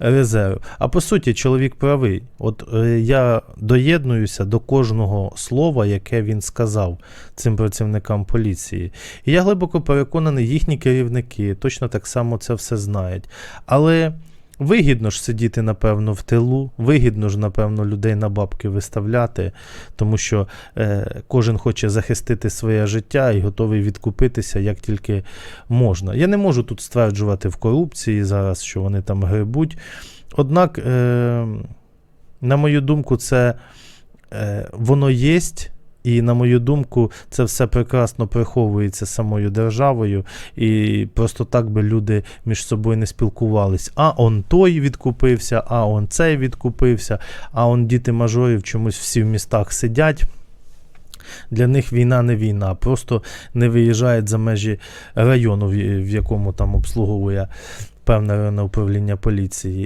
резерв. А по суті, чоловік правий. От е, я доєднуюся до кожного слова, яке він сказав цим працівникам поліції. І я глибоко переконаний, їхні керівники точно так само це все знають. Але вигідно ж сидіти, напевно, в тилу, вигідно ж, напевно, людей на бабки виставляти, тому що е, кожен хоче захистити своє життя і готовий відкупитися як тільки можна. Я не можу тут стверджувати в корупції зараз, що вони там грибуть. Однак, е, на мою думку, це е, воно єсть. І, на мою думку, це все прекрасно приховується самою державою, і просто так би люди між собою не спілкувались. А он той відкупився, а он цей відкупився, а он діти мажорів чомусь всі в містах сидять. Для них війна не війна, просто не виїжджають за межі району, в якому там обслуговує певне районне управління поліції.